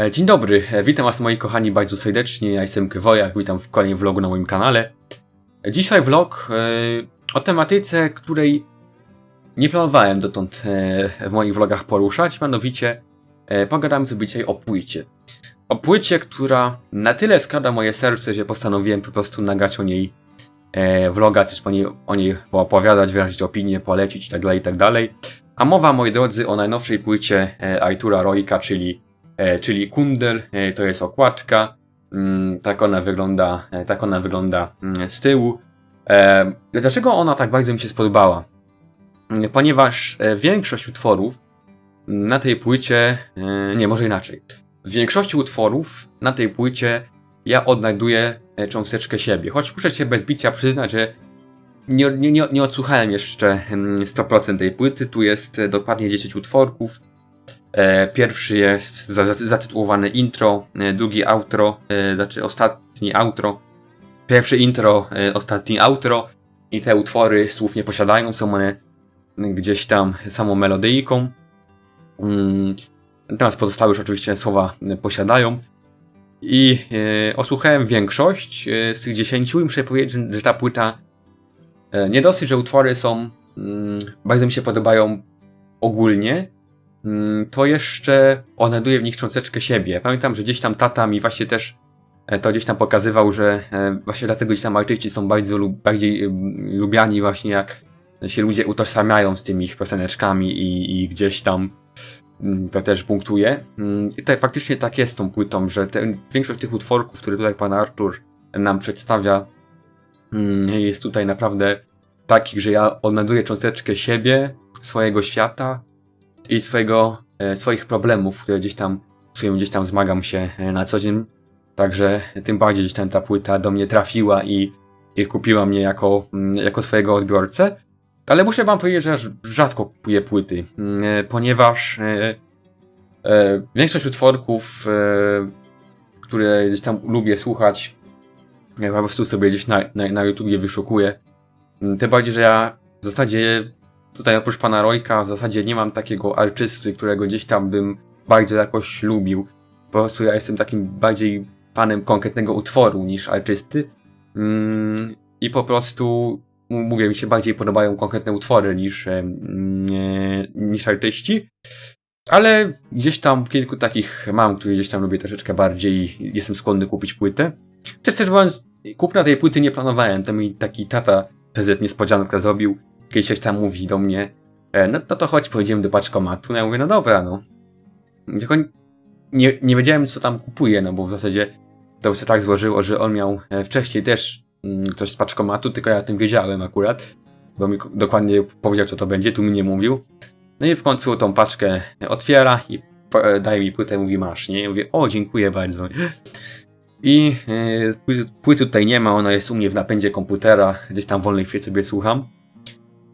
E, Dzień dobry, e, witam was moi kochani bardzo serdecznie, ja jestem Kwojak, witam w kolejnym vlogu na moim kanale. E, Dzisiaj vlog o tematyce, której nie planowałem dotąd w moich vlogach poruszać, mianowicie pogadamy sobie dzisiaj o płycie. O płycie, która na tyle skrada moje serce, że postanowiłem po prostu nagrać o niej e, vloga, coś po niej, o niej opowiadać, wyrazić opinię, polecić itd., itd. A mowa, moi drodzy, o najnowszej płycie e, Artura Royka, czyli czyli Kundel, e, to jest okładka, mm, tak ona wygląda, e, tak ona wygląda mm, z tyłu. E, Dlaczego ona tak bardzo mi się spodobała? Mm, Ponieważ e, większość utworów na tej płycie, e, nie, może inaczej. W większości utworów na tej płycie ja odnajduję e, cząsteczkę siebie. Choć muszę się bez bicia przyznać, że nie, nie, nie, odsłuchałem jeszcze mm, 100% tej płyty. Tu jest e, dokładnie 10 utworków. E, Pierwszy jest za- za- zatytułowany intro, e, drugi outro, e, znaczy ostatni outro. Pierwszy intro, ostatni outro i te utwory słów nie posiadają, są one gdzieś tam samą melodyjką. Mm, Natomiast pozostałe już oczywiście słowa posiadają. I osłuchałem większość z tych 10 i muszę powiedzieć, że- ta płyta nie dosyć, że utwory są mm, bardzo mi się podobają ogólnie, Mm, to jeszcze odnajduje w nich cząsteczkę siebie. Pamiętam, że gdzieś tam tata mi właśnie też e, to gdzieś tam pokazywał, że e, właśnie dlatego gdzieś tam artyści są bardzo lub, bardziej mm, lubiani właśnie jak się ludzie utożsamiają z tymi ich pioseneczkami i, i gdzieś tam mm, to też punktuje. Mm, I tutaj faktycznie tak jest z tą płytą, że ten, większość tych utworków, które tutaj pan Artur nam przedstawia mm, jest tutaj naprawdę takich, że ja odnajduję cząsteczkę siebie, swojego świata, i swojego, e, swoich problemów, które gdzieś tam, z którymi gdzieś tam zmagam się e, na co dzień. Także tym bardziej gdzieś tam ta płyta do mnie trafiła i, i kupiła mnie jako, mm, jako swojego odbiorcę. Ale muszę wam powiedzieć, że rzadko kupuję płyty, mm, e, ponieważ większość utworków, które gdzieś tam lubię słuchać, ja po prostu sobie gdzieś na, na, na YouTubie wyszukuję. Mm, Tym bardziej, że ja w zasadzie tutaj oprócz pana Rojka w zasadzie nie mam takiego artysty, którego gdzieś tam bym bardzo jakoś lubił. Po prostu ja jestem takim bardziej fanem konkretnego utworu niż artysty. Mm, I po prostu mówię, mi się bardziej podobają konkretne utwory niż, niż artyści. Ale gdzieś tam kilku takich mam, które gdzieś tam lubię troszeczkę bardziej i jestem skłonny kupić płytę. Też też mówiąc, kupna tej płyty nie planowałem, to mi taki tata PZ niespodziankę zrobił kiedyś coś tam mówi do mnie, e, no, no to chodź, pojedziemy do paczkomatu. No ja mówię, no dobra, no. Tylko nie, nie wiedziałem, co tam kupuję, no bo w zasadzie to się tak złożyło, że on miał e, wcześniej też mm, coś z paczkomatu, tylko ja o tym wiedziałem akurat, bo mi dokładnie powiedział, co to będzie, tu mi nie mówił. No i w końcu tą paczkę otwiera i e, daje mi płytę mówi, masz, nie? I mówię, o, dziękuję bardzo. I e, pły- płyty tutaj nie ma, ona jest u mnie w napędzie komputera, gdzieś tam w wolnej chwili sobie słucham.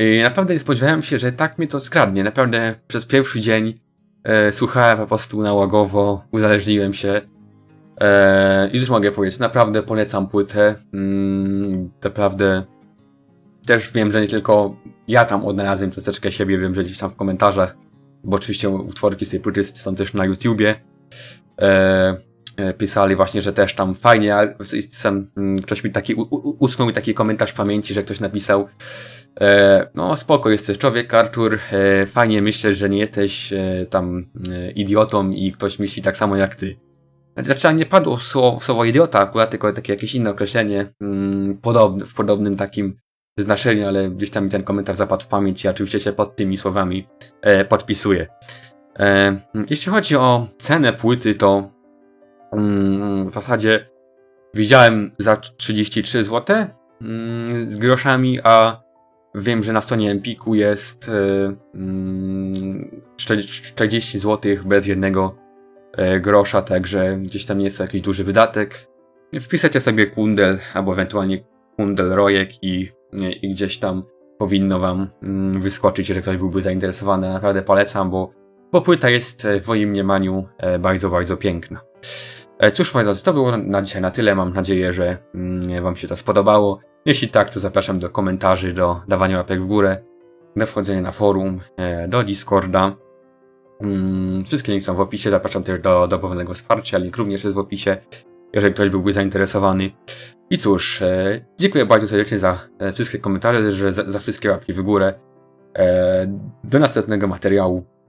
I naprawdę nie spodziewałem się, że tak mnie to skradnie. Naprawdę przez pierwszy dzień e, słuchałem po prostu nałogowo, uzależniłem się. E, I już mogę powiedzieć, naprawdę polecam płytę. Mm, naprawdę też wiem, że nie tylko ja tam odnalazłem troszeczkę siebie, wiem, że gdzieś tam w komentarzach, bo oczywiście utworki z tej płyty są też na YouTubie. E, pisali właśnie, że też tam fajnie, a mm, ktoś mi taki, utknął mi taki komentarz w pamięci, że ktoś napisał, e, no spoko, jesteś człowiek, Artur, e, fajnie myślę, że nie jesteś e, tam e, idiotą i ktoś myśli tak samo jak ty. Znaczy, nie padło słowo, słowo idiota akurat, tylko takie jakieś inne określenie, mm, podobne, w podobnym takim znaczeniu, ale gdzieś tam mi ten komentarz zapadł w pamięć i oczywiście się pod tymi słowami e, podpisuję. E, jeśli chodzi o cenę płyty, to w zasadzie widziałem za 33 zł mm, z groszami, a wiem, że na stronie Empiku jest e, mm, 40 40 zł bez jednego e, grosza, także gdzieś tam jest jakiś duży wydatek. Wpisacie sobie Kundel albo ewentualnie Kundel Rojek i, i gdzieś tam powinno wam mm, wyskoczyć, że ktoś byłby zainteresowany. Naprawdę polecam, bo, bo płyta jest e, w moim mniemaniu e, bardzo, bardzo piękna. E, Cóż, moi drodzy, to było na dzisiaj na tyle. Mam nadzieję, że mm, Wam się to spodobało. Jeśli tak, to zapraszam do komentarzy, do dawania łapek w górę, do wchodzenia na forum, do Discorda. Mm, wszystkie linki są w opisie, zapraszam też do dobrowolnego wsparcia, link również jest w opisie, jeżeli ktoś byłby zainteresowany. I cóż, dziękuję bardzo serdecznie za wszystkie komentarze, za, za wszystkie łapki w górę. Do następnego materiału.